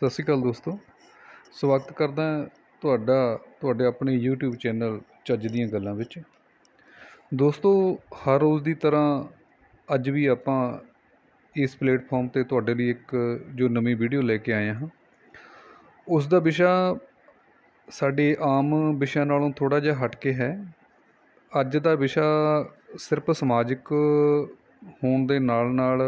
ਸਤਿ ਸ਼੍ਰੀ ਅਕਾਲ ਦੋਸਤੋ। ਸਵਾਗਤ ਕਰਦਾ ਤੁਹਾਡਾ ਤੁਹਾਡੇ ਆਪਣੇ YouTube ਚੈਨਲ ਚੱਜ ਦੀਆਂ ਗੱਲਾਂ ਵਿੱਚ। ਦੋਸਤੋ ਹਰ ਰੋਜ਼ ਦੀ ਤਰ੍ਹਾਂ ਅੱਜ ਵੀ ਆਪਾਂ ਇਸ ਪਲੇਟਫਾਰਮ ਤੇ ਤੁਹਾਡੇ ਲਈ ਇੱਕ ਜੋ ਨਵੀਂ ਵੀਡੀਓ ਲੈ ਕੇ ਆਏ ਹਾਂ। ਉਸ ਦਾ ਵਿਸ਼ਾ ਸਾਡੇ ਆਮ ਵਿਸ਼ਿਆਂ ਨਾਲੋਂ ਥੋੜਾ ਜਿਹਾ ਹਟ ਕੇ ਹੈ। ਅੱਜ ਦਾ ਵਿਸ਼ਾ ਸਿਰਫ ਸਮਾਜਿਕ ਹੋਣ ਦੇ ਨਾਲ ਨਾਲ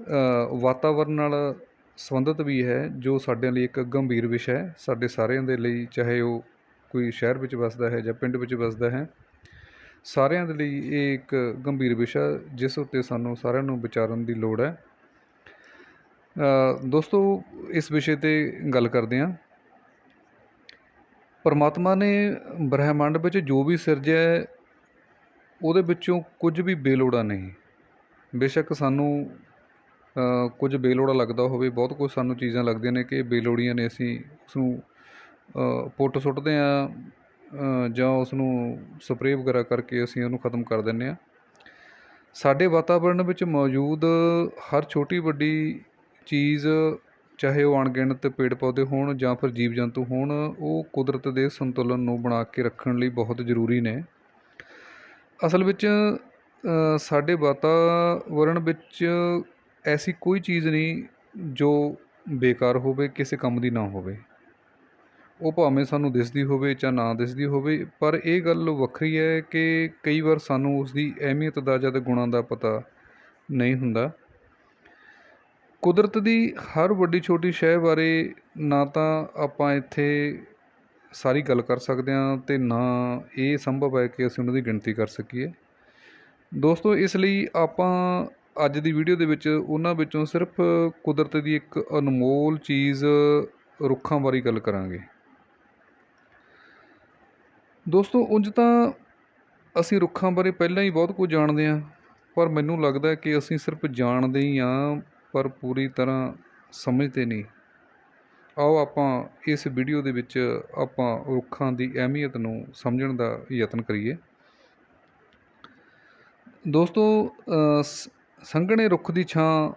ਅ, ਵਾਤਾਵਰਣ ਨਾਲ ਸੰਬੰਧਿਤ ਵੀ ਹੈ, ਜੋ ਸਾਡੇ ਲਈ ਇੱਕ ਗੰਭੀਰ ਵਿਸ਼ਾ ਹੈ। ਸਾਡੇ ਸਾਰਿਆਂ ਦੇ ਲਈ, ਚਾਹੇ ਉਹ ਕੋਈ ਸ਼ਹਿਰ ਵਿੱਚ ਵੱਸਦਾ ਹੈ ਜਾਂ ਪਿੰਡ ਵਿੱਚ ਵੱਸਦਾ ਹੈ, ਸਾਰਿਆਂ ਦੇ ਲਈ ਇਹ ਇੱਕ ਗੰਭੀਰ ਵਿਸ਼ਾ, ਜਿਸ ਉੱਤੇ ਸਾਨੂੰ ਸਾਰਿਆਂ ਨੂੰ ਵਿਚਾਰਨ ਦੀ ਲੋੜ ਹੈ। ਦੋਸਤੋ, ਇਸ ਵਿਸ਼ੇ ਤੇ ਗੱਲ ਕਰਦੇ ਹਾਂ। ਪਰਮਾਤਮਾ ਨੇ ਬ੍ਰਹਿਮੰਡ ਵਿੱਚ ਜੋ ਵੀ ਸਿਰਜਿਆ ਉਹਦੇ ਵਿੱਚੋਂ ਕੁਝ ਵੀ ਬੇਲੋੜਾ ਨਹੀਂ। ਬੇਸ਼ੱਕ ਸਾਨੂੰ ਕੁਝ ਬੇਲੋੜਾ ਲੱਗਦਾ ਹੋਵੇ, ਬਹੁਤ ਕੁਝ ਸਾਨੂੰ ਚੀਜ਼ਾਂ ਲੱਗਦੀਆਂ ਨੇ ਕਿ ਬੇਲੋੜੀਆਂ ਨੇ ਅਸੀਂ ਉਸਨੂੰ ਪੁੱਟ ਸੁੱਟਦੇ ਹਾਂ ਜਾਂ ਉਸਨੂੰ ਸਪਰੇਅ ਵਗੈਰਾ ਕਰਕੇ ਅਸੀਂ ਉਹਨੂੰ ਖਤਮ ਕਰ ਦਿੰਦੇ ਹਾਂ। ਸਾਡੇ ਵਾਤਾਵਰਣ ਵਿੱਚ ਮੌਜੂਦ ਹਰ ਛੋਟੀ ਵੱਡੀ ਚੀਜ਼, ਚਾਹੇ ਉਹ ਅਣਗਿਣਤ ਪੇੜ ਪੌਦੇ ਹੋਣ ਜਾਂ ਫਿਰ ਜੀਵ ਜੰਤੂ ਹੋਣ, ਉਹ ਕੁਦਰਤ ਦੇ ਸੰਤੁਲਨ ਨੂੰ ਬਣਾ ਕੇ ਰੱਖਣ ਲਈ ਬਹੁਤ ਜ਼ਰੂਰੀ ਨੇ। ਅਸਲ ਵਿੱਚ ਸਾਡੇ ਵਾਤਾਵਰਣ ਵਿੱਚ ਐਸੀ ਕੋਈ ਚੀਜ਼ ਨਹੀਂ ਜੋ ਬੇਕਾਰ ਹੋਵੇ, ਕਿਸੇ ਕੰਮ ਦੀ ਨਾ ਹੋਵੇ। ਉਹ ਭਾਵੇਂ ਸਾਨੂੰ ਦਿਸਦੀ ਹੋਵੇ ਜਾਂ ਨਾ ਦਿਸਦੀ ਹੋਵੇ, ਪਰ ਇਹ ਗੱਲ ਵੱਖਰੀ ਹੈ ਕਿ ਕਈ ਵਾਰ ਸਾਨੂੰ ਉਸ ਦੀ ਅਹਿਮੀਅਤ ਦਾ ਜਦ ਗੁਣਾਂ ਦਾ ਪਤਾ ਨਹੀਂ ਹੁੰਦਾ। ਕੁਦਰਤ ਦੀ ਹਰ ਵੱਡੀ ਛੋਟੀ ਸ਼ੈ ਬਾਰੇ ਨਾ ਤਾਂ ਆਪਾਂ ਇੱਥੇ ਸਾਰੀ ਗੱਲ ਕਰ ਸਕਦੇ ਹਾਂ ਤੇ ਨਾ ਇਹ ਸੰਭਵ ਹੈ ਕਿ ਅਸੀਂ ਉਹਨਾਂ ਦੀ ਗਿਣਤੀ ਕਰ ਸਕੀਏ। ਦੋਸਤੋ, ਇਸ ਲਈ ਆਪਾਂ ਅੱਜ ਦੀ ਵੀਡੀਓ ਦੇ ਵਿੱਚ ਉਹਨਾਂ ਵਿੱਚੋਂ ਸਿਰਫ ਕੁਦਰਤ ਦੀ ਇੱਕ ਅਨਮੋਲ ਚੀਜ਼ ਰੁੱਖਾਂ ਬਾਰੇ ਗੱਲ ਕਰਾਂਗੇ। ਦੋਸਤੋ, ਉਂਝ ਤਾਂ ਅਸੀਂ ਰੁੱਖਾਂ ਬਾਰੇ ਪਹਿਲਾਂ ਹੀ ਬਹੁਤ ਕੁਝ ਜਾਣਦੇ ਹਾਂ, ਪਰ ਮੈਨੂੰ ਲੱਗਦਾ ਕਿ ਅਸੀਂ ਸਿਰਫ ਜਾਣਦੇ ਹੀ ਹਾਂ, ਪਰ ਪੂਰੀ ਤਰ੍ਹਾਂ ਸਮਝਦੇ ਨਹੀਂ। ਆਓ ਆਪਾਂ ਇਸ ਵੀਡੀਓ ਦੇ ਵਿੱਚ ਆਪਾਂ ਰੁੱਖਾਂ ਦੀ ਅਹਿਮੀਅਤ ਨੂੰ ਸਮਝਣ ਦਾ ਯਤਨ ਕਰੀਏ। ਦੋਸਤੋ ਸ- ਸੰਘਣੇ ਰੁੱਖ ਦੀ ਛਾਂ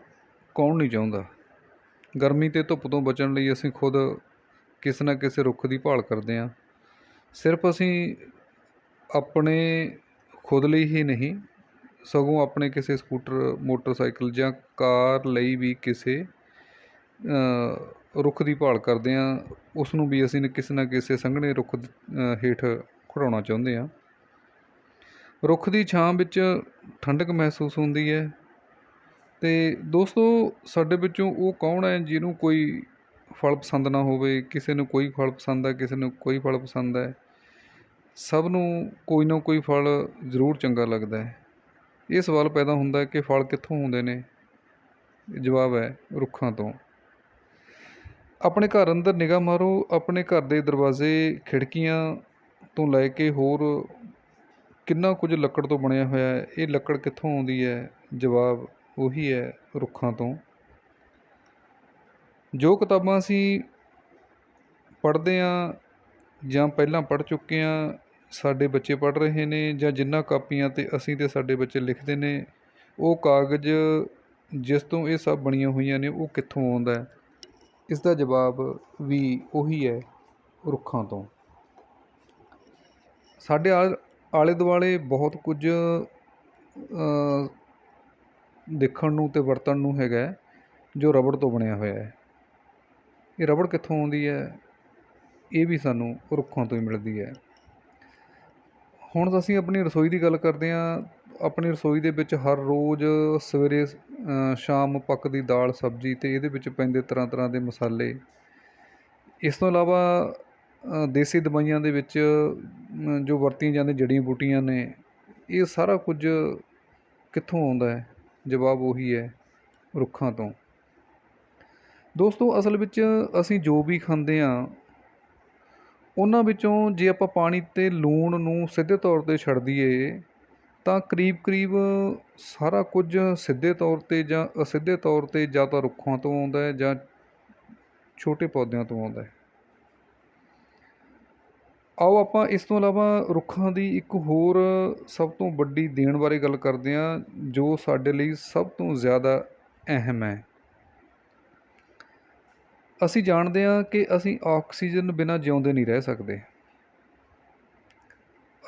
ਕੌਣ ਨਹੀਂ ਚਾਹੁੰਦਾ? ਗਰਮੀ ਤੇ ਧੁੱਪ ਤੋਂ ਬਚਣ ਲਈ ਅਸੀਂ ਖੁਦ ਕਿਸੇ ਨਾ ਕਿਸੇ ਰੁੱਖ ਦੀ ਭਾਲ ਕਰਦੇ ਹਾਂ। ਸਿਰਫ ਅਸੀਂ ਆਪਣੇ ਖੁਦ ਲਈ ਹੀ ਨਹੀਂ, ਸਗੋਂ ਆਪਣੇ ਕਿਸੇ ਸਕੂਟਰ, ਮੋਟਰਸਾਈਕਲ ਜਾਂ ਕਾਰ ਲਈ ਵੀ ਕਿਸੇ ਰੁੱਖ ਦੀ ਭਾਲ ਕਰਦੇ ਹਾਂ। ਉਸ ਨੂੰ ਵੀ ਅਸੀਂ ਕਿਸੇ ਨਾ ਕਿਸੇ ਸੰਘਣੇ ਰੁੱਖ ਹੇਠ ਖੜਾਉਣਾ ਚਾਹੁੰਦੇ ਹਾਂ। ਰੁੱਖ ਦੀ ਛਾਂ ਵਿੱਚ ਠੰਡਕ ਮਹਿਸੂਸ ਹੁੰਦੀ ਹੈ। ਤੇ ਦੋਸਤੋ, ਸਾਡੇ ਵਿੱਚੋਂ ਉਹ ਕੌਣ ਹੈ ਜਿਹਨੂੰ ਕੋਈ ਫਲ ਪਸੰਦ ਨਾ ਹੋਵੇ, ਕਿਸੇ ਨੂੰ ਕੋਈ ਫਲ ਪਸੰਦ ਹੈ, ਕਿਸੇ ਨੂੰ ਕੋਈ ਫਲ ਪਸੰਦ ਹੈ, ਸਭ ਨੂੰ ਕੋਈ ਨਾ ਕੋਈ ਫਲ ਜ਼ਰੂਰ ਚੰਗਾ ਲੱਗਦਾ ਹੈ। ਇਹ ਸਵਾਲ ਪੈਦਾ ਹੁੰਦਾ ਹੈ ਕਿ ਫਲ ਕਿੱਥੋਂ ਹੁੰਦੇ ਨੇ? ਜਵਾਬ ਹੈ, ਰੁੱਖਾਂ ਤੋਂ। ਆਪਣੇ ਘਰ ਅੰਦਰ ਨਿਗਾਹ ਮਾਰੋ, ਆਪਣੇ ਘਰ ਦੇ ਦਰਵਾਜ਼ੇ, ਖਿੜਕੀਆਂ ਤੋਂ ਲੈ ਕੇ ਹੋਰ ਕਿੰਨਾ ਕੁਝ ਲੱਕੜ ਤੋਂ ਬਣਿਆ ਹੋਇਆ ਹੈ, ਇਹ ਲੱਕੜ ਕਿੱਥੋਂ ਆਉਂਦੀ ਹੈ? ਜਵਾਬ ਉਹੀ ਹੈ ਰੁੱਖਾਂ ਤੋਂ। ਜੋ ਕਿਤਾਬਾਂ ਅਸੀਂ ਪੜ੍ਹਦੇ ਹਾਂ ਜਾਂ ਪਹਿਲਾਂ ਪੜ੍ਹ ਚੁੱਕੇ ਹਾਂ, ਸਾਡੇ ਬੱਚੇ ਪੜ੍ਹ ਰਹੇ ਨੇ ਜਾਂ ਜਿਨ੍ਹਾਂ ਕਾਪੀਆਂ ਤੇ ਅਸੀਂ ਤੇ ਸਾਡੇ ਬੱਚੇ ਲਿਖਦੇ ਨੇ, ਉਹ ਕਾਗਜ਼ ਜਿਸ ਤੋਂ ਇਹ ਸਭ ਬਣੀਆਂ ਹੋਈਆਂ ਨੇ, ਉਹ ਕਿੱਥੋਂ ਆਉਂਦਾ ਹੈ? ਇਸ ਦਾ ਜਵਾਬ ਵੀ ਉਹੀ ਹੈ ਰੁੱਖਾਂ ਤੋਂ। ਸਾਡੇ ਆਲ- ਆਲੇ ਦੁਆਲੇ ਬਹੁਤ ਕੁਝ ਦੇਖਣ ਨੂੰ ਅਤੇ ਵਰਤਣ ਨੂੰ ਹੈਗਾ ਜੋ ਰਬੜ ਤੋਂ ਬਣਿਆ ਹੋਇਆ ਹੈ। ਇਹ ਰਬੜ ਕਿੱਥੋਂ ਆਉਂਦੀ ਹੈ? ਇਹ ਵੀ ਸਾਨੂੰ ਰੁੱਖਾਂ ਤੋਂ ਹੀ ਮਿਲਦੀ ਹੈ। ਹੁਣ ਅਸੀਂ ਆਪਣੀ ਰਸੋਈ ਦੀ ਗੱਲ ਕਰਦੇ ਹਾਂ। ਆਪਣੀ ਰਸੋਈ ਦੇ ਵਿੱਚ ਹਰ ਰੋਜ਼ ਸਵੇਰੇ ਸ਼ਾਮ ਪੱਕਦੀ ਦਾਲ, ਸਬਜ਼ੀ ਤੇ ਇਹਦੇ ਵਿੱਚ ਪੈਂਦੇ ਤਰ੍ਹਾਂ ਤਰ੍ਹਾਂ ਦੇ ਮਸਾਲੇ। ਇਸ ਤੋਂ ਇਲਾਵਾ ਦੇਸੀ ਦਵਾਈਆਂ ਦੇ ਵਿੱਚ ਜੋ ਵਰਤੀਆਂ ਜਾਂਦੀਆਂ ਜੜੀਆਂ ਬੂਟੀਆਂ ਨੇ, ਇਹ ਸਾਰਾ ਕੁਝ ਕਿੱਥੋਂ ਆਉਂਦਾ ਹੈ? ਜਵਾਬ ਉਹੀ ਹੈ ਰੁੱਖਾਂ ਤੋਂ। ਦੋਸਤੋ, ਅਸਲ ਵਿੱਚ ਅਸੀਂ ਜੋ ਵੀ ਖਾਂਦੇ ਹਾਂ, ਉਹਨਾਂ ਵਿੱਚੋਂ ਜੇ ਆਪਾਂ ਪਾਣੀ ਤੇ ਲੂਣ ਨੂੰ ਸਿੱਧੇ ਤੌਰ ਤੇ ਛੱਡ ਦਈਏ, ਤਾਂ ਕਰੀਬ ਕਰੀਬ ਸਾਰਾ ਕੁਝ ਸਿੱਧੇ ਤੌਰ ਤੇ ਜਾਂ ਅਸਿੱਧੇ ਤੌਰ ਤੇ ਜਾਂ ਤਾਂ ਰੁੱਖਾਂ ਤੋਂ ਆਉਂਦਾ ਹੈ ਜਾਂ ਛੋਟੇ ਪੌਦਿਆਂ ਤੋਂ ਆਉਂਦਾ ਹੈ। ਆਓ ਆਪਾਂ ਇਸ ਤੋਂ ਇਲਾਵਾ ਰੁੱਖਾਂ ਦੀ ਇੱਕ ਹੋਰ ਸਭ ਤੋਂ ਵੱਡੀ ਦੇਣ ਬਾਰੇ ਗੱਲ ਕਰਦੇ ਹਾਂ, ਜੋ ਸਾਡੇ ਲਈ ਸਭ ਤੋਂ ਜ਼ਿਆਦਾ ਅਹਿਮ ਹੈ। ਅਸੀਂ ਜਾਣਦੇ ਹਾਂ ਕਿ ਅਸੀਂ ਆਕਸੀਜਨ ਬਿਨਾਂ ਜਿਉਂਦੇ ਨਹੀਂ ਰਹਿ ਸਕਦੇ।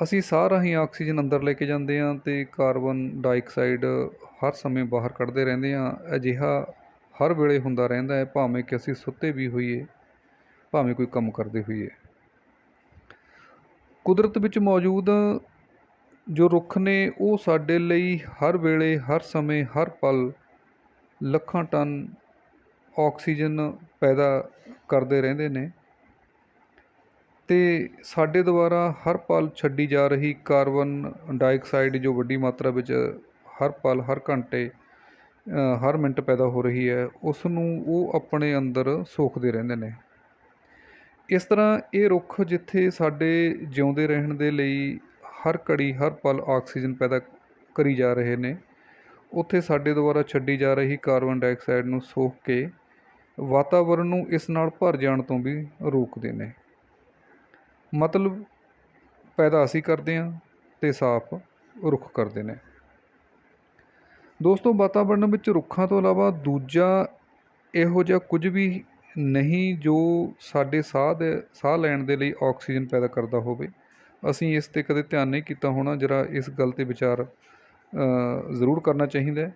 ਅਸੀਂ ਸਾਹ ਰਾਹੀਂ ਆਕਸੀਜਨ ਅੰਦਰ ਲੈ ਕੇ ਜਾਂਦੇ ਹਾਂ ਅਤੇ ਕਾਰਬਨ ਡਾਈਆਕਸਾਈਡ ਹਰ ਸਮੇਂ ਬਾਹਰ ਕੱਢਦੇ ਰਹਿੰਦੇ ਹਾਂ। ਅਜਿਹਾ ਹਰ ਵੇਲੇ ਹੁੰਦਾ ਰਹਿੰਦਾ ਹੈ, ਭਾਵੇਂ ਕਿ ਅਸੀਂ ਸੁੱਤੇ ਵੀ ਹੋਈਏ, ਭਾਵੇਂ ਕੋਈ ਕੰਮ ਕਰਦੇ ਹੋਈਏ। ਕੁਦਰਤ ਵਿੱਚ ਮੌਜੂਦ ਜੋ ਰੁੱਖ ਨੇ, ਉਹ ਸਾਡੇ ਲਈ ਹਰ ਵੇਲੇ, ਹਰ ਸਮੇਂ, ਹਰ ਪਲ ਲੱਖਾਂ ਟਨ ਆਕਸੀਜਨ ਪੈਦਾ ਕਰਦੇ ਰਹਿੰਦੇ ਨੇ। ਅਤੇ ਸਾਡੇ ਦੁਆਰਾ ਹਰ ਪਲ ਛੱਡੀ ਜਾ ਰਹੀ ਕਾਰਬਨ ਡਾਈਆਕਸਾਈਡ ਜੋ ਵੱਡੀ ਮਾਤਰਾ ਵਿੱਚ ਹਰ ਪਲ, ਹਰ ਘੰਟੇ ਹਰ ਮਿੰਟ ਪੈਦਾ ਹੋ ਰਹੀ ਹੈ ਉਸ ਨੂੰ ਉਹ ਆਪਣੇ ਅੰਦਰ ਸੋਖਦੇ ਰਹਿੰਦੇ ਨੇ। ਇਸ ਤਰ੍ਹਾਂ ਇਹ ਰੁੱਖ ਜਿੱਥੇ ਸਾਡੇ ਜਿਉਂਦੇ ਰਹਿਣ ਦੇ ਲਈ ਹਰ ਘੜੀ, ਹਰ ਪਲ ਆਕਸੀਜਨ ਪੈਦਾ ਕਰੀ ਜਾ ਰਹੇ ਨੇ, ਉੱਥੇ ਸਾਡੇ ਦੁਆਰਾ ਛੱਡੀ ਜਾ ਰਹੀ ਕਾਰਬਨ ਡਾਈਆਕਸਾਈਡ ਨੂੰ ਸੋਖ ਕੇ ਵਾਤਾਵਰਣ ਨੂੰ ਇਸ ਨਾਲ ਭਰ ਜਾਣ ਤੋਂ ਵੀ ਰੋਕਦੇ ਨੇ। ਮਤਲਬ ਪੈਦਾ ਅਸੀਂ ਕਰਦੇ ਹਾਂ ਅਤੇ ਸਾਫ਼ ਰੁੱਖ ਕਰਦੇ ਨੇ। ਦੋਸਤੋ, ਵਾਤਾਵਰਣ ਵਿੱਚ ਰੁੱਖਾਂ ਤੋਂ ਇਲਾਵਾ ਦੂਜਾ ਇਹੋ ਜਿਹਾ ਕੁਝ ਵੀ ਨਹੀਂ ਜੋ ਸਾਡੇ ਸਾਹ ਦੇ, ਸਾਹ ਲੈਣ ਦੇ ਲਈ ਆਕਸੀਜਨ ਪੈਦਾ ਕਰਦਾ ਹੋਵੇ, ਅਸੀਂ ਇਸ 'ਤੇ ਕਦੇ ਧਿਆਨ ਨਹੀਂ ਕੀਤਾ ਹੋਣਾ, ਜਰਾ ਇਸ ਗੱਲ 'ਤੇ ਵਿਚਾਰ ਜ਼ਰੂਰ ਕਰਨਾ ਚਾਹੀਦਾ ਹੈ।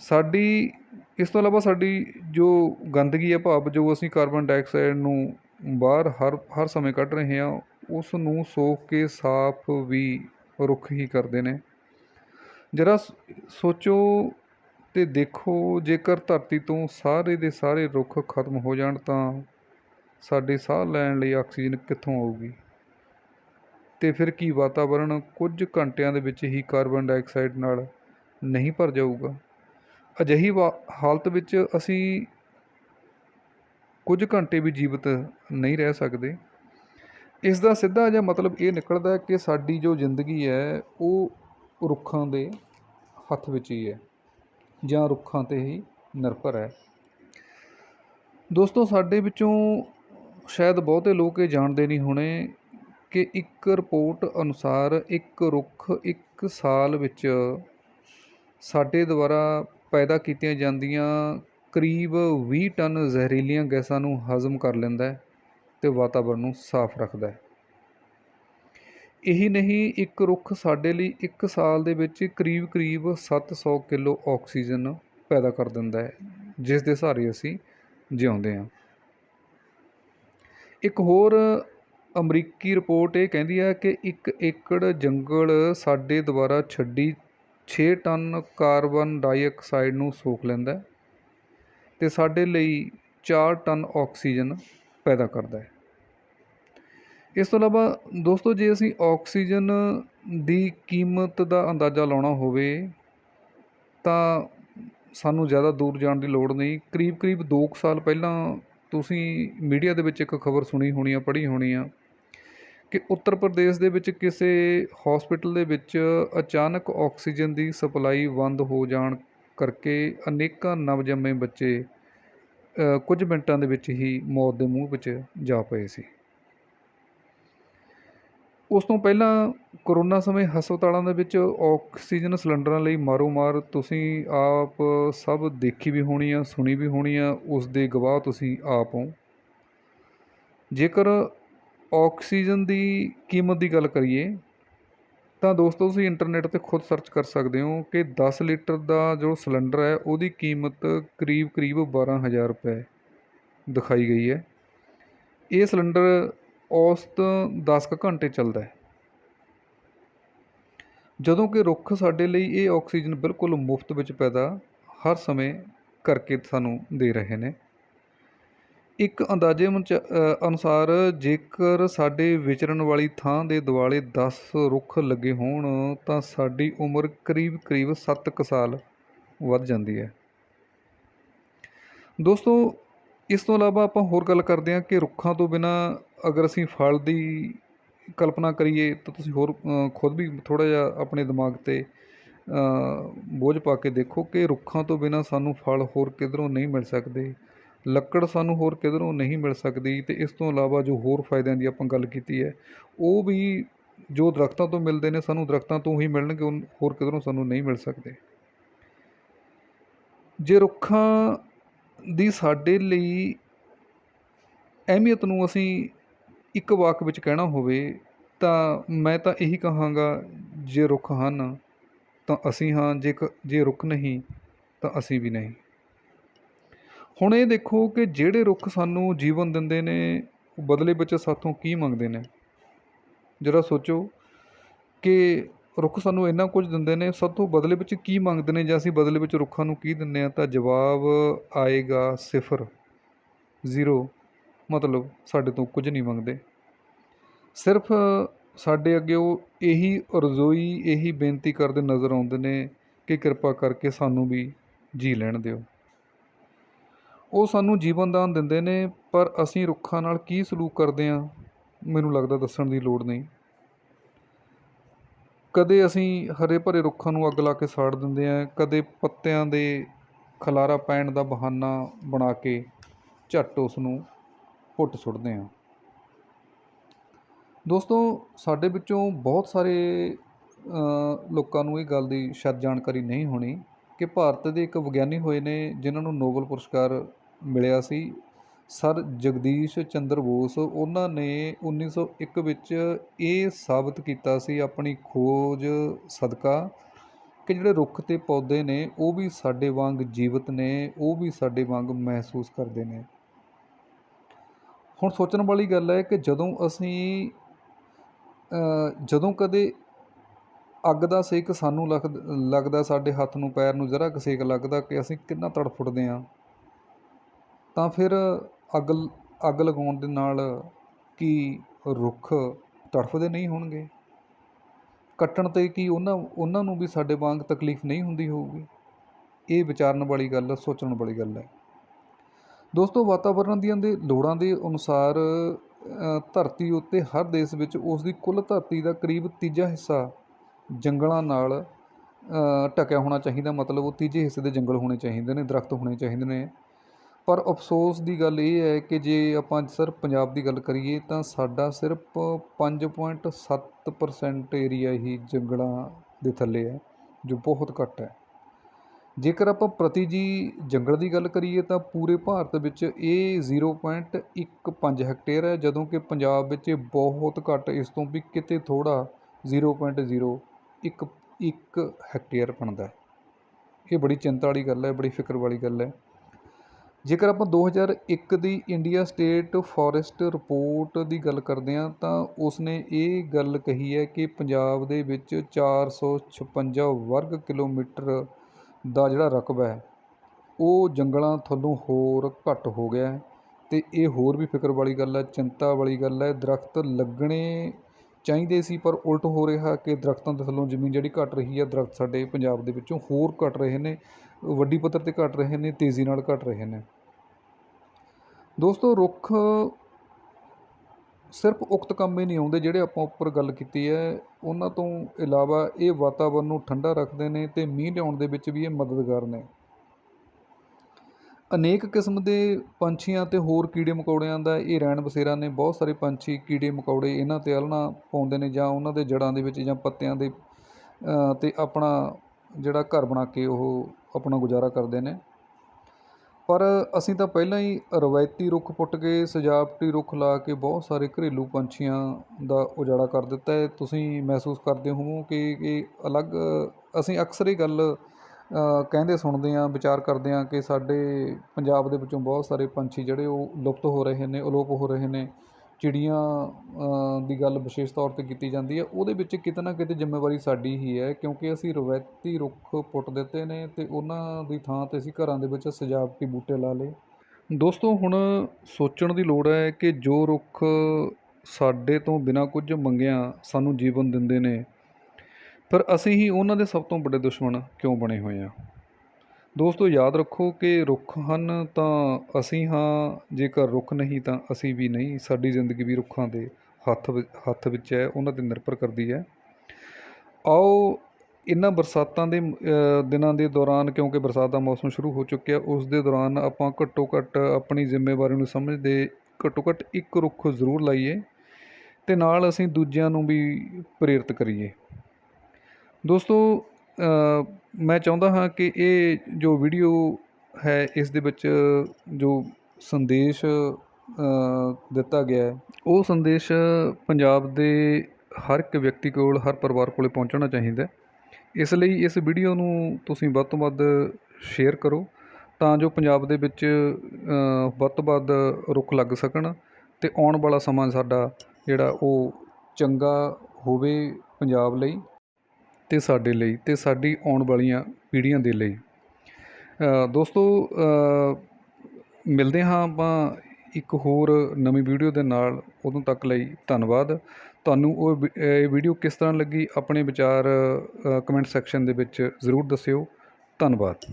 ਸਾਡੀ, ਇਸ ਤੋਂ ਇਲਾਵਾ ਸਾਡੀ ਜੋ ਗੰਦਗੀ ਹੈ ਭਾਵ, ਜੋ ਅਸੀਂ ਕਾਰਬਨ ਡਾਈਆਕਸਾਈਡ ਨੂੰ ਬਾਹਰ ਹਰ ਹਰ ਸਮੇਂ ਕੱਢ ਰਹੇ ਹਾਂ, ਉਸ ਨੂੰ ਸੋਖ ਕੇ ਸਾਫ਼ ਵੀ ਰੁੱਖ ਹੀ ਕਰਦੇ ਨੇ। ਜਰਾ ਸੋਚੋ ਤੇ ਦੇਖੋ, ਜੇਕਰ ਧਰਤੀ ਤੋਂ ਸਾਰੇ ਦੇ ਸਾਰੇ ਰੁੱਖ ਖਤਮ ਹੋ ਜਾਣ ਤਾਂ ਸਾਡੇ ਸਾਹ ਲੈਣ ਲਈ ਆਕਸੀਜਨ ਕਿੱਥੋਂ ਆਊਗੀ? ਅਤੇ ਫਿਰ ਕੀ ਵਾਤਾਵਰਣ ਕੁਝ ਘੰਟਿਆਂ ਦੇ ਵਿੱਚ ਹੀ ਕਾਰਬਨ ਡਾਈਆਕਸਾਈਡ ਨਾਲ ਨਹੀਂ ਭਰ ਜਾਊਗਾ? ਅਜਿਹੀ ਵਾ- ਹਾਲਤ ਵਿੱਚ ਅਸੀਂ ਕੁਝ ਘੰਟੇ ਵੀ ਜੀਵਤ ਨਹੀਂ ਰਹਿ ਸਕਦੇ। ਇਸ ਦਾ ਸਿੱਧਾ ਜਿਹਾ ਮਤਲਬ ਇਹ ਨਿਕਲਦਾ ਕਿ ਸਾਡੀ ਜੋ ਜ਼ਿੰਦਗੀ ਹੈ, ਉਹ ਰੁੱਖਾਂ ਦੇ ਹੱਥ ਵਿੱਚ ਹੀ ਹੈ। ਜਾਂ ਰੁੱਖਾਂ 'ਤੇ ਹੀ ਨਿਰਭਰ ਹੈ। ਦੋਸਤੋ, ਸਾਡੇ ਵਿੱਚੋਂ ਸ਼ਾਇਦ ਬਹੁਤੇ ਲੋਕ ਇਹ ਜਾਣਦੇ ਨਹੀਂ ਹੋਣੇ ਕਿ ਇੱਕ ਰਿਪੋਰਟ ਅਨੁਸਾਰ ਇੱਕ ਰੁੱਖ ਇੱਕ ਸਾਲ ਵਿੱਚ ਸਾਡੇ ਦੁਆਰਾ ਪੈਦਾ ਕੀਤੀਆਂ ਜਾਂਦੀਆਂ ਕਰੀਬ 20 ਟਨ ਜ਼ਹਿਰੀਲੀਆਂ ਗੈਸਾਂ ਨੂੰ ਹਜ਼ਮ ਕਰ ਲੈਂਦਾ ਹੈ ਤੇ ਵਾਤਾਵਰਣ ਨੂੰ ਸਾਫ਼ ਰੱਖਦਾ ਹੈ। ਇਹੀ ਨਹੀਂ, ਇੱਕ ਰੁੱਖ ਸਾਡੇ ਲਈ ਇੱਕ ਸਾਲ ਦੇ ਵਿੱਚ ਕਰੀਬ ਕਰੀਬ 700 ਕਿਲੋ ਆਕਸੀਜਨ ਪੈਦਾ ਕਰ ਦਿੰਦਾ ਹੈ, ਜਿਸ ਦੇ ਸਹਾਰੇ ਅਸੀਂ ਜਿਉਂਦੇ ਹਾਂ। ਇੱਕ ਹੋਰ ਅਮਰੀਕੀ ਰਿਪੋਰਟ ਇਹ ਕਹਿੰਦੀ ਹੈ ਕਿ ਇੱਕ ਏਕੜ ਜੰਗਲ ਸਾਡੇ ਦੁਆਰਾ ਛੱਡੀ 6 ਟਨ ਕਾਰਬਨ ਡਾਈਆਕਸਾਈਡ ਨੂੰ ਸੋਖ ਲੈਂਦਾ ਹੈ ਤੇ ਸਾਡੇ ਲਈ 4 ਟਨ ਆਕਸੀਜਨ ਪੈਦਾ ਕਰਦਾ ਹੈ। ਇਸ ਤੋਂ ਇਲਾਵਾ ਦੋਸਤੋ, ਜੇ ਅਸੀਂ ਆਕਸੀਜਨ ਦੀ ਕੀਮਤ ਦਾ ਅੰਦਾਜ਼ਾ ਲਾਉਣਾ ਹੋਵੇ, ਤਾਂ ਸਾਨੂੰ ਜ਼ਿਆਦਾ ਦੂਰ ਜਾਣ ਦੀ ਲੋੜ ਨਹੀਂ। ਕਰੀਬ ਕਰੀਬ ਦੋ ਕੁ ਸਾਲ ਪਹਿਲਾਂ ਤੁਸੀਂ ਮੀਡੀਆ ਦੇ ਵਿੱਚ ਇੱਕ ਖਬਰ ਸੁਣੀ ਹੋਣੀ ਆ, ਪੜ੍ਹੀ ਹੋਣੀ ਆ ਕਿ ਉੱਤਰ ਪ੍ਰਦੇਸ਼ ਦੇ ਵਿੱਚ ਕਿਸੇ ਹਸਪੀਟਲ ਦੇ ਵਿੱਚ ਅਚਾਨਕ ਆਕਸੀਜਨ ਦੀ ਸਪਲਾਈ ਬੰਦ ਹੋ ਜਾਣ ਕਰਕੇ ਅਨੇਕਾਂ ਨਵਜੰਮੇ ਬੱਚੇ ਕੁਝ ਮਿੰਟਾਂ ਦੇ ਵਿੱਚ ਹੀ ਮੌਤ ਦੇ ਮੂੰਹ ਵਿੱਚ ਜਾ ਪਏ ਸੀ। ਉਸ ਤੋਂ ਪਹਿਲਾਂ ਕਰੋਨਾ ਸਮੇਂ ਹਸਪਤਾਲਾਂ ਦੇ ਵਿੱਚ ਆਕਸੀਜਨ ਸਿਲੰਡਰਾਂ ਲਈ ਮਾਰੋ ਮਾਰ ਤੁਸੀਂ ਆਪ ਸਭ ਦੇਖੀ ਵੀ ਹੋਣੀ ਆ, ਸੁਣੀ ਵੀ ਹੋਣੀ ਆ, ਉਸ ਦੇ ਗਵਾਹ ਤੁਸੀਂ ਆਪ ਹੋ। ਜੇਕਰ ਆਕਸੀਜਨ ਦੀ ਕੀਮਤ ਦੀ ਗੱਲ ਕਰੀਏ, ਤਾਂ ਦੋਸਤੋ ਤੁਸੀਂ ਇੰਟਰਨੈਟ 'ਤੇ ਖੁਦ ਸਰਚ ਕਰ ਸਕਦੇ ਹੋ ਕਿ 10 ਲੀਟਰ ਦਾ ਜੋ ਸਿਲੰਡਰ ਹੈ, ਉਹਦੀ ਕੀਮਤ ਕਰੀਬ ਕਰੀਬ 12000 ਰੁਪਏ ਦਿਖਾਈ ਗਈ ਹੈ। ਇਹ ਸਿਲੰਡਰ ਔਸਤ 10 ਕੁ ਘੰਟੇ ਚੱਲਦਾ ਹੈ। ਜਦੋਂ ਕਿ ਰੁੱਖ ਸਾਡੇ ਲਈ ਇਹ ਆਕਸੀਜਨ ਬਿਲਕੁਲ ਮੁਫਤ ਵਿੱਚ ਪੈਦਾ ਹਰ ਸਮੇਂ ਕਰਕੇ ਸਾਨੂੰ ਦੇ ਰਹੇ ਨੇ। ਇੱਕ ਅੰਦਾਜ਼ੇ ਮੁਚ- ਅਨੁਸਾਰ ਜੇਕਰ ਸਾਡੇ ਵਿਚਰਨ ਵਾਲੀ ਥਾਂ ਦੇ ਦੁਆਲੇ 10 ਰੁੱਖ ਲੱਗੇ ਹੋਣ, ਤਾਂ ਸਾਡੀ ਉਮਰ ਕਰੀਬ ਕਰੀਬ 7 ਕੁ ਸਾਲ ਵੱਧ ਜਾਂਦੀ ਹੈ। ਦੋਸਤੋ ਇਸ ਤੋਂ ਇਲਾਵਾ ਆਪਾਂ ਹੋਰ ਗੱਲ ਕਰਦੇ ਹਾਂ ਕਿ ਰੁੱਖਾਂ ਤੋਂ ਬਿਨਾਂ ਅਗਰ ਅਸੀਂ ਫਲ ਦੀ ਕਲਪਨਾ ਕਰੀਏ ਤਾਂ ਤੁਸੀਂ ਹੋਰ ਖੁਦ ਵੀ ਥੋੜ੍ਹਾ ਜਿਹਾ ਆਪਣੇ ਦਿਮਾਗ 'ਤੇ ਬੋਝ ਪਾ ਕੇ ਦੇਖੋ ਕਿ ਰੁੱਖਾਂ ਤੋਂ ਬਿਨਾਂ ਸਾਨੂੰ ਫਲ ਹੋਰ ਕਿਧਰੋਂ ਨਹੀਂ ਮਿਲ ਸਕਦੇ, ਲੱਕੜ ਸਾਨੂੰ ਹੋਰ ਕਿਧਰੋਂ ਨਹੀਂ ਮਿਲ ਸਕਦੀ ਅਤੇ ਇਸ ਤੋਂ ਇਲਾਵਾ ਜੋ ਹੋਰ ਫਾਇਦਿਆਂ ਦੀ ਆਪਾਂ ਗੱਲ ਕੀਤੀ ਹੈ, ਉਹ ਵੀ ਜੋ ਦਰਖਤਾਂ ਤੋਂ ਮਿਲਦੇ ਨੇ ਸਾਨੂੰ ਦਰਖਤਾਂ ਤੋਂ ਹੀ ਮਿਲਣਗੇ, ਉਹ ਹੋਰ ਕਿਧਰੋਂ ਸਾਨੂੰ ਨਹੀਂ ਮਿਲ ਸਕਦੇ। ਜੇ ਰੁੱਖਾਂ ਦੀ ਸਾਡੇ ਲਈ ਅਹਿਮੀਅਤ ਨੂੰ ਅਸੀਂ ਇੱਕ ਵਾਕ ਵਿੱਚ ਕਹਿਣਾ ਹੋਵੇ ਤਾਂ ਮੈਂ ਤਾਂ ਇਹੀ ਕਹਾਂਗਾ, ਜੇ ਰੁੱਖ ਹਨ ਤਾਂ ਅਸੀਂ ਹਾਂ, ਜੇ ਕ, ਜੇ ਰੁੱਖ ਨਹੀਂ ਤਾਂ ਅਸੀਂ ਵੀ ਨਹੀਂ। ਹੁਣ ਇਹ ਦੇਖੋ ਕਿ ਜਿਹੜੇ ਰੁੱਖ ਸਾਨੂੰ ਜੀਵਨ ਦਿੰਦੇ ਨੇ, ਉਹ ਬਦਲੇ ਵਿੱਚ ਸਾਥੋਂ ਕੀ ਮੰਗਦੇ ਨੇ? ਜਰਾ ਸੋਚੋ ਕਿ ਰੁੱਖ ਸਾਨੂੰ ਇੰਨਾ ਕੁਝ ਦਿੰਦੇ ਨੇ, ਸਭ ਤੋਂ ਬਦਲੇ ਵਿੱਚ ਕੀ ਮੰਗਦੇ ਨੇ ਜਾਂ ਅਸੀਂ ਬਦਲੇ ਵਿੱਚ ਰੁੱਖਾਂ ਨੂੰ ਕੀ ਦਿੰਦੇ ਆ ਤਾਂ ਜਵਾਬ ਆਏਗਾ ਸਿਫਰ, ਜ਼ੀਰੋ, ਮਤਲਬ ਸਾਡੇ ਤੋਂ ਕੁਝ ਨਹੀਂ ਮੰਗਦੇ। ਸਿਰਫ ਸਾਡੇ ਅੱਗੇ ਉਹ ਇਹੀ ਰਜ਼ੋਈ ਇਹੀ ਬੇਨਤੀ ਕਰਦੇ ਨਜ਼ਰ ਆਉਂਦੇ ਨੇ ਕਿ ਕਿਰਪਾ ਕਰਕੇ ਸਾਨੂੰ ਵੀ ਜੀ ਲੈਣ ਦਿਓ। ਉਹ ਸਾਨੂੰ ਜੀਵਨ ਦਾਨ ਦਿੰਦੇ ਨੇ, ਪਰ ਅਸੀਂ ਰੁੱਖਾਂ ਨਾਲ ਕੀ ਸਲੂਕ ਕਰਦੇ ਹਾਂ, ਮੈਨੂੰ ਲੱਗਦਾ ਦੱਸਣ ਦੀ ਲੋੜ ਨਹੀਂ। ਕਦੇ ਅਸੀਂ ਹਰੇ ਭਰੇ ਰੁੱਖਾਂ ਨੂੰ ਅੱਗ ਲਾ ਕੇ ਸਾੜ ਦਿੰਦੇ ਹਾਂ, ਕਦੇ ਪੱਤਿਆਂ ਦੇ ਖਲਾਰਾ ਪੈਣ ਦਾ ਬਹਾਨਾ ਬਣਾ ਕੇ ਝੱਟ ਉਸ ਨੂੰ ਪੁੱਟ ਸੁੱਟਦੇ ਹਾਂ। ਦੋਸਤੋ, ਸਾਡੇ ਵਿੱਚੋਂ ਬਹੁਤ ਸਾਰੇ ਲੋਕਾਂ ਨੂੰ ਇਹ ਗੱਲ ਦੀ ਸ਼ਾਇਦ ਜਾਣਕਾਰੀ ਨਹੀਂ ਹੋਣੀ ਕਿ ਭਾਰਤ ਦੇ ਇੱਕ ਵਿਗਿਆਨੀ ਹੋਏ ਨੇ, ਜਿਨ੍ਹਾਂ ਨੂੰ ਨੋਬਲ ਪੁਰਸਕਾਰ ਮਿਲਿਆ ਸੀ। ਸਰ ਜਗਦੀਸ਼ ਚੰਦਰ ਬੋਸ, ਉਹਨਾਂ ਨੇ 1901 ਵਿੱਚ ਇਹ ਸਾਬਤ ਕੀਤਾ ਸੀ ਆਪਣੀ ਖੋਜ ਸਦਕਾ ਕਿ ਜਿਹੜੇ ਰੁੱਖ ਅਤੇ ਪੌਦੇ ਨੇ, ਉਹ ਵੀ ਸਾਡੇ ਵਾਂਗ ਜੀਵਤ ਨੇ, ਉਹ ਵੀ ਸਾਡੇ ਵਾਂਗ ਮਹਿਸੂਸ ਕਰਦੇ ਨੇ। ਹੁਣ ਸੋਚਣ ਵਾਲੀ ਗੱਲ ਹੈ ਕਿ ਜਦੋਂ ਅਸੀਂ ਜਦੋਂ ਕਦੇ ਅੱਗ ਦਾ ਸੇਕ ਸਾਨੂੰ ਲੱਗ ਲੱਗਦਾ, ਸਾਡੇ ਹੱਥ ਨੂੰ, ਪੈਰ ਨੂੰ ਜ਼ਰਾ ਕੁ ਸੇਕ ਲੱਗਦਾ ਕਿ ਅਸੀਂ ਕਿੰਨਾ ਤੜਫੜਦੇ ਹਾਂ, ਤਾਂ ਫਿਰ ਅੱਗ ਅੱਗ ਲਗਾਉਣ ਦੇ ਨਾਲ ਕੀ ਰੁੱਖ ਤੜਫਦੇ ਨਹੀਂ ਹੋਣਗੇ? ਕੱਟਣ 'ਤੇ ਕੀ ਉਹਨਾਂ ਉਹਨਾਂ ਨੂੰ ਵੀ ਸਾਡੇ ਵਾਂਗ ਤਕਲੀਫ ਨਹੀਂ ਹੁੰਦੀ ਹੋਊਗੀ? ਇਹ ਵਿਚਾਰਨ ਵਾਲੀ ਗੱਲ ਹੈ ਸੋਚਣ ਵਾਲੀ ਗੱਲ ਹੈ। ਦੋਸਤੋ ਵਾਤਾਵਰਣ ਦੀਆਂ ਦੇ ਲੋੜਾਂ ਦੇ ਅਨੁਸਾਰ ਧਰਤੀ ਉੱਤੇ ਹਰ ਦੇਸ਼ ਵਿੱਚ ਉਸ ਦੀ ਕੁੱਲ ਧਰਤੀ ਦਾ ਕਰੀਬ ਤੀਜਾ ਹਿੱਸਾ ਜੰਗਲਾਂ ਨਾਲ ਅ, ਹੋਣਾ ਚਾਹੀਦਾ। ਮਤਲਬ ਉਹ ਤੀਜੇ ਹਿੱਸੇ ਦੇ ਜੰਗਲ ਹੋਣੇ ਚਾਹੀਦੇ ਨੇ ਦਰਖਤ ਹੋਣੇ ਚਾਹੀਦੇ ਨੇ। ਪਰ ਅਫਸੋਸ ਦੀ ਗੱਲ ਇਹ ਹੈ ਕਿ ਜੇ ਆਪਾਂ ਸਰ ਪੰਜਾਬ ਦੀ ਗੱਲ ਕਰੀਏ ਤਾਂ ਸਾਡਾ ਸਿਰਫ 5.7% ਏਰੀਆ ਹੀ ਜੰਗਲਾਂ ਦੇ ਥੱਲੇ ਹੈ, ਜੋ ਬਹੁਤ ਘੱਟ ਹੈ। ਜੇਕਰ ਆਪਾਂ ਪ੍ਰਤੀ ਜੀ ਜੰਗਲ ਦੀ ਗੱਲ ਕਰੀਏ ਤਾਂ ਪੂਰੇ ਭਾਰਤ ਵਿੱਚ ਇਹ 0.15 ਹੈਕਟੇਅਰ ਹੈ, ਜਦੋਂ ਕਿ ਪੰਜਾਬ ਵਿੱਚ ਇਹ ਬਹੁਤ ਘੱਟ ਇਸ ਤੋਂ ਵੀ ਕਿਤੇ ਥੋੜਾ 0.01 ਇੱਕ ਹੈਕਟੇਅਰ ਬਣਦਾ ਹੈ। ਇਹ ਬੜੀ ਚਿੰਤਾ ਵਾਲੀ ਗੱਲ ਹੈ, ਬੜੀ ਫਿਕਰ ਵਾਲੀ ਗੱਲ ਹੈ। ਜੇਕਰ ਆਪਾਂ 2001 ਦੀ ਇੰਡੀਆ ਸਟੇਟ ਫੋਰੈਸਟ ਰਿਪੋਰਟ ਦੀ ਗੱਲ ਕਰਦੇ ਹਾਂ, ਤਾਂ ਉਸਨੇ ਇਹ ਗੱਲ ਕਹੀ ਹੈ ਕਿ ਪੰਜਾਬ ਦੇ ਵਿੱਚ 456 ਵਰਗ ਕਿਲੋਮੀਟਰ ਦਾ ਜਿਹੜਾ ਰਕਬਾ ਹੈ, ਉਹ ਜੰਗਲਾਂ ਥੱਲੋਂ ਹੋਰ ਘੱਟ ਹੋ ਗਿਆ ਹੈ। ਤੇ ਇਹ ਹੋਰ ਵੀ ਫਿਕਰ ਵਾਲੀ ਗੱਲ ਹੈ, ਚਿੰਤਾ ਵਾਲੀ ਗੱਲ ਹੈ, ਦਰਖਤ ਲੱਗਣੇ ਚਾਹੀਦੇ ਸੀ, ਪਰ ਉਲਟ ਹੋ ਰਿਹਾ ਕਿ ਦਰਖਤਾਂ ਦੇ ਥੱਲੋਂ ਜ਼ਮੀਨ ਜਿਹੜੀ ਘਟ ਰਹੀ ਹੈ, ਦਰਖਤ ਸਾਡੇ ਪੰਜਾਬ ਦੇ ਵਿੱਚੋਂ ਹੋਰ ਘਟ ਰਹੇ ਨੇ, ਵੱਡੀ ਪੱਧਰ ਤੇ ਘਟ ਰਹੇ ਨੇ, ਤੇਜ਼ੀ ਨਾਲ ਘਟ ਰਹੇ ਨੇ। ਦੋਸਤੋ ਰੁੱਖ ਸਿਰਫ ਉਕਤ ਕੰਮ ਹੀ ਨਹੀਂ ਆਉਂਦੇ ਜਿਹੜੇ ਆਪਾਂ ਉੱਪਰ ਗੱਲ ਕੀਤੀ ਹੈ। ਉਹਨਾਂ ਤੋਂ ਇਲਾਵਾ ਇਹ ਵਾਤਾਵਰਨ ਨੂੰ ਠੰਡਾ ਰੱਖਦੇ ਨੇ ਤੇ ਮੀਂਹ ਲਿਆਉਣ ਦੇ ਵਿੱਚ ਵੀ ਇਹ ਮਦਦਗਾਰ ਨੇ। ਅਨੇਕ ਕਿਸਮ ਦੇ ਪੰਛੀਆਂ ਤੇ ਹੋਰ ਕੀੜੇ ਮਕੌੜਿਆਂ ਦਾ ਇਹ ਰਹਿਣ ਬਸੇਰਾ ਨੇ। ਬਹੁਤ ਸਾਰੇ ਪੰਛੀ ਕੀੜੇ ਮਕੌੜੇ ਇਹਨਾਂ ਤੇ ਆਲ੍ਹਣਾ ਪਾਉਂਦੇ ਨੇ ਜਾਂ ਉਹਨਾਂ ਦੇ ਜੜ੍ਹਾਂ ਦੇ ਵਿੱਚ ਜਾਂ ਪੱਤਿਆਂ ਦੇ ਅ, ਤੇ ਆਪਣਾ ਜਿਹੜਾ ਘਰ ਬਣਾ ਕੇ ਉਹ ਆਪਣਾ ਗੁਜ਼ਾਰਾ ਕਰਦੇ ਨੇ। ਪਰ ਅਸੀਂ ਤਾਂ ਪਹਿਲਾਂ ਹੀ ਰਵਾਇਤੀ ਰੁੱਖ ਪੁੱਟ ਕੇ, ਸਜਾਵਟੀ ਰੁੱਖ ਲਾ ਕੇ ਬਹੁਤ ਸਾਰੇ ਘਰੇਲੂ ਪੰਛੀਆਂ ਦਾ ਉਜਾੜਾ ਕਰ ਦਿੱਤਾ ਹੈ। ਤੁਸੀਂ ਮਹਿਸੂਸ ਕਰਦੇ ਹੋਵੋ ਕਿ ਇਹ ਅਲੱਗ, ਅਸੀਂ ਅਕਸਰ ਇਹ ਗੱਲ ਕਹਿੰਦੇ ਸੁਣਦੇ ਹਾਂ, ਵਿਚਾਰ ਕਰਦੇ ਹਾਂ ਕਿ ਸਾਡੇ ਪੰਜਾਬ ਦੇ ਵਿੱਚੋਂ ਬਹੁਤ ਸਾਰੇ ਪੰਛੀ ਜਿਹੜੇ ਉਹ ਲੁਪਤ ਹੋ ਰਹੇ ਨੇ, ਅਲੋਪ ਹੋ ਰਹੇ ਨੇ। ਚਿੜੀਆਂ ਦੀ ਗੱਲ ਵਿਸ਼ੇਸ਼ ਤੌਰ 'ਤੇ ਕੀਤੀ ਜਾਂਦੀ ਹੈ। ਉਹਦੇ ਵਿੱਚ ਕਿਤੇ ਨਾ ਕਿਤੇ ਜ਼ਿੰਮੇਵਾਰੀ ਸਾਡੀ ਹੀ ਹੈ, ਕਿਉਂਕਿ ਅਸੀਂ ਰਵਾਇਤੀ ਰੁੱਖ ਪੁੱਟ ਦਿੱਤੇ ਨੇ ਅਤੇ ਉਹਨਾਂ ਦੀ ਥਾਂ 'ਤੇ ਅਸੀਂ ਘਰਾਂ ਦੇ ਵਿੱਚ ਸਜਾਵਟੀ ਬੂਟੇ ਲਾ ਲਏ। ਦੋਸਤੋ, ਹੁਣ ਸੋਚਣ ਦੀ ਲੋੜ ਹੈ ਕਿ ਜੋ ਰੁੱਖ ਸਾਡੇ ਤੋਂ ਬਿਨਾਂ ਕੁਝ ਮੰਗਿਆਂ ਸਾਨੂੰ ਜੀਵਨ ਦਿੰਦੇ ਨੇ, ਪਰ ਅਸੀਂ ਹੀ ਉਹਨਾਂ ਦੇ ਸਭ ਤੋਂ ਵੱਡੇ ਦੁਸ਼ਮਣ ਕਿਉਂ ਬਣੇ ਹੋਏ ਹਾਂ? ਦੋਸਤੋ, ਯਾਦ ਰੱਖੋ ਕਿ ਰੁੱਖ ਹਨ ਤਾਂ ਅਸੀਂ ਹਾਂ, ਜੇਕਰ ਰੁੱਖ ਨਹੀਂ ਤਾਂ ਅਸੀਂ ਵੀ ਨਹੀਂ। ਸਾਡੀ ਜ਼ਿੰਦਗੀ ਵੀ ਰੁੱਖਾਂ ਦੇ ਹੱਥ ਹੱਥ ਵਿੱਚ ਹੈ, ਉਹਨਾਂ 'ਤੇ ਨਿਰਭਰ ਕਰਦੀ ਹੈ। ਆਓ ਇਹਨਾਂ ਬਰਸਾਤਾਂ ਦੇ ਦਿਨਾਂ ਦੇ ਦੌਰਾਨ, ਕਿਉਂਕਿ ਬਰਸਾਤ ਦਾ ਮੌਸਮ ਸ਼ੁਰੂ ਹੋ ਚੁੱਕਿਆ, ਉਸ ਦੇ ਦੌਰਾਨ ਆਪਾਂ ਘੱਟੋ ਘੱਟ ਆਪਣੀ ਜ਼ਿੰਮੇਵਾਰੀ ਨੂੰ ਸਮਝਦੇ ਘੱਟੋ ਘੱਟ ਇੱਕ ਰੁੱਖ ਜ਼ਰੂਰ ਲਾਈਏ ਤੇ ਨਾਲ ਅਸੀਂ ਦੂਜਿਆਂ ਨੂੰ ਵੀ ਪ੍ਰੇਰਿਤ ਕਰੀਏ। ਦੋਸਤੋ ਮੈਂ ਚਾਹੁੰਦਾ ਹਾਂ ਕਿ ਇਹ ਜੋ ਵੀਡੀਓ ਹੈ, ਇਸ ਦੇ ਵਿੱਚ ਜੋ ਸੰਦੇਸ਼ ਦਿੱਤਾ ਗਿਆ ਹੈ, ਉਹ ਸੰਦੇਸ਼ ਪੰਜਾਬ ਦੇ ਹਰ ਇੱਕ ਵਿਅਕਤੀ ਕੋਲ, ਹਰ ਪਰਿਵਾਰ ਕੋਲ ਪਹੁੰਚਣਾ ਚਾਹੀਦਾ ਇਸ ਲਈ ਇਸ ਵੀਡੀਓ ਨੂੰ ਤੁਸੀਂ ਵੱਧ ਤੋਂ ਵੱਧ ਸ਼ੇਅਰ ਕਰੋ ਤਾਂ ਜੋ ਪੰਜਾਬ ਦੇ ਵਿੱਚ ਵੱਧ ਤੋਂ ਵੱਧ ਰੁੱਖ ਲੱਗ ਸਕਣ ਅਤੇ ਆਉਣ ਵਾਲਾ ਸਮਾਂ ਸਾਡਾ ਜਿਹੜਾ ਉਹ ਚੰਗਾ ਹੋਵੇ ਪੰਜਾਬ ਲਈ। ਅਤੇ ਸਾਡੇ ਲਈ ਅਤੇ ਸਾਡੀ ਆਉਣ ਵਾਲੀਆਂ ਪੀੜ੍ਹੀਆਂ ਦੇ ਲਈ। ਦੋਸਤੋ ਮਿਲਦੇ ਹਾਂ ਆਪਾਂ ਇੱਕ ਹੋਰ ਨਵੀਂ ਵੀਡੀਓ ਦੇ ਨਾਲ। ਉਦੋਂ ਤੱਕ ਲਈ ਧੰਨਵਾਦ। ਤੁਹਾਨੂੰ ਉਹ ਇਹ ਵੀਡੀਓ ਕਿਸ ਤਰ੍ਹਾਂ ਲੱਗੀ, ਆਪਣੇ ਵਿਚਾਰ ਕਮੈਂਟ ਸੈਕਸ਼ਨ ਦੇ ਵਿੱਚ ਜ਼ਰੂਰ ਦੱਸਿਓ। ਧੰਨਵਾਦ।